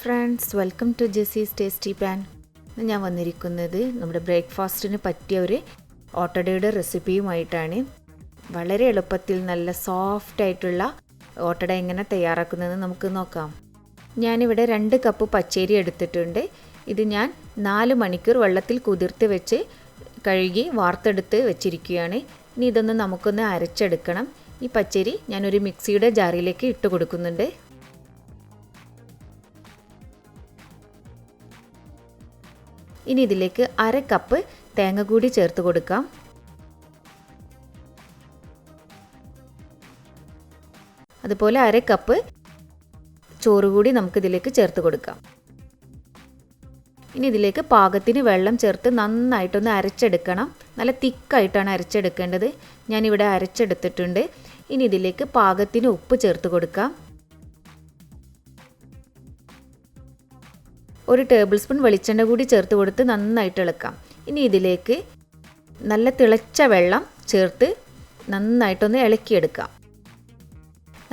Friends welcome to Jessy's tasty pan ഇന്ന് ഞാൻ വന്നിരിക്കുന്നത് നമ്മുടെ ബ്രേക്ക്ഫാസ്റ്റിന് പറ്റിയ ഒരു ഓട്ടടയുടെ റെസിപ്പിയുമായിട്ടാണ്. വളരെ എളുപ്പത്തിൽ നല്ല സോഫ്റ്റ് ആയിട്ടുള്ള ഓട്ടട എങ്ങനെ തയ്യാറാക്കുന്നതെന്ന് നമുക്ക് നോക്കാം. ഞാനിവിടെ രണ്ട് കപ്പ് പച്ചരി എടുത്തിട്ടുണ്ട്. ഇത് ഞാൻ നാല് മണിക്കൂർ വെള്ളത്തിൽ കുതിർത്ത് വെച്ച് കഴുകി വാർത്തെടുത്ത് വെച്ചിരിക്കുകയാണ്. ഇനി ഇതൊന്ന് നമുക്കൊന്ന് അരച്ചെടുക്കണം. ഈ പച്ചരി ഞാനൊരു മിക്സിയുടെ ജാറിലേക്ക് ഇട്ട് കൊടുക്കുന്നുണ്ട്. ഇനി ഇതിലേക്ക് അര കപ്പ് തേങ്ങ കൂടി ചേർത്ത് കൊടുക്കാം. അതുപോലെ അര കപ്പ് ചോറ് കൂടി നമുക്കിതിലേക്ക് ചേർത്ത് കൊടുക്കാം. ഇനി ഇതിലേക്ക് പാകത്തിന് വെള്ളം ചേർത്ത് നന്നായിട്ടൊന്ന് അരച്ചെടുക്കണം. നല്ല തിക്കായിട്ടാണ് അരച്ചെടുക്കേണ്ടത്. ഞാനിവിടെ അരച്ചെടുത്തിട്ടുണ്ട്. ഇനി ഇതിലേക്ക് പാകത്തിന് ഉപ്പ് ചേർത്ത് കൊടുക്കാം. ഒരു ടേബിൾ സ്പൂൺ വെളിച്ചെണ്ണ കൂടി ചേർത്ത് കൊടുത്ത് നന്നായിട്ട് ഇളക്കാം. ഇനി ഇതിലേക്ക് നല്ല തിളച്ച വെള്ളം ചേർത്ത് നന്നായിട്ടൊന്ന് ഇളക്കിയെടുക്കാം.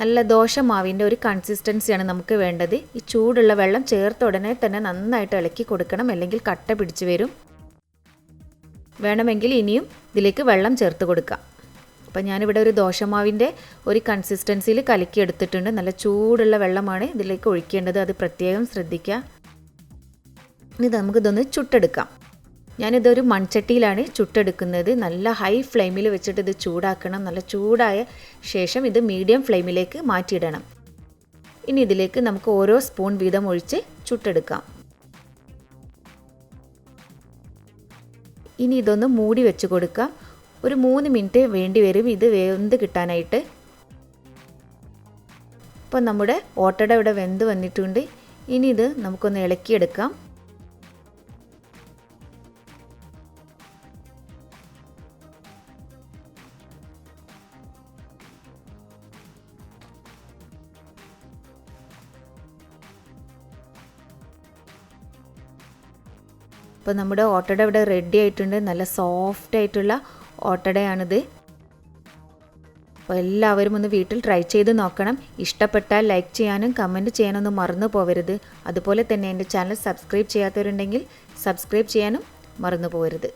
നല്ല ദോശമാവിന്റെ ഒരു കൺസിസ്റ്റൻസിയാണ് നമുക്ക് വേണ്ടത്. ഈ ചൂടുള്ള വെള്ളം ചേർത്ത ഉടനെ തന്നെ നന്നായിട്ട് ഇളക്കി കൊടുക്കണം. അല്ലെങ്കിൽ കട്ട പിടിച്ചു വരും. വേണമെങ്കിൽ ഇനിയും ഇതിലേക്ക് വെള്ളം ചേർത്ത് കൊടുക്കാം. അപ്പം ഞാനിവിടെ ഒരു ദോശമാവിന്റെ ഒരു കൺസിസ്റ്റൻസിയിൽ കലക്കി എടുത്തിട്ടുണ്ട് നല്ല ചൂടുള്ള വെള്ളമാണ് ഇതിലേക്ക് ഒഴിക്കേണ്ടത്. അത് പ്രത്യേകം ശ്രദ്ധിക്കുക. ഇനി നമുക്കിതൊന്ന് ചുട്ടെടുക്കാം. ഞാനിതൊരു മൺചട്ടിയിലാണ് ചുട്ടെടുക്കുന്നത്. നല്ല ഹൈ ഫ്ലെയിമിൽ വെച്ചിട്ട് ഇത് ചൂടാക്കണം. നല്ല ചൂടായ ശേഷം ഇത് മീഡിയം ഫ്ലെയിമിലേക്ക് മാറ്റിയിടണം. ഇനി ഇതിലേക്ക് നമുക്ക് ഓരോ സ്പൂൺ വീതം ഒഴിച്ച് ചുട്ടെടുക്കാം. ഇനി ഇതൊന്ന് മൂടി വെച്ച് കൊടുക്കാം. ഒരു മൂന്ന് മിനിറ്റ് വേണ്ടി വരും. ഇത് വെന്ത് കിട്ടാനായിട്ട്. ഇപ്പം നമ്മുടെ ഓട്ടട ഇവിടെ വെന്ത് വന്നിട്ടുണ്ട്. ഇനി ഇത് നമുക്കൊന്ന് ഇളക്കിയെടുക്കാം. അപ്പോൾ നമ്മുടെ ഓട്ടട ഇവിടെ റെഡി ആയിട്ടുണ്ട്. നല്ല സോഫ്റ്റ് ആയിട്ടുള്ള ഓട്ടടയാണിത്. അപ്പോൾ എല്ലാവരും ഒന്ന് വീട്ടിൽ ട്രൈ ചെയ്ത് നോക്കണം. ഇഷ്ടപ്പെട്ടാൽ ലൈക്ക് ചെയ്യാനും കമന്റ് ചെയ്യാനൊന്നും മറന്നു പോവരുത്. അതുപോലെ തന്നെ എന്റെ ചാനൽ സബ്സ്ക്രൈബ് ചെയ്യാത്തവരുണ്ടെങ്കിൽ സബ്സ്ക്രൈബ് ചെയ്യാനും മറന്നു പോകരുത്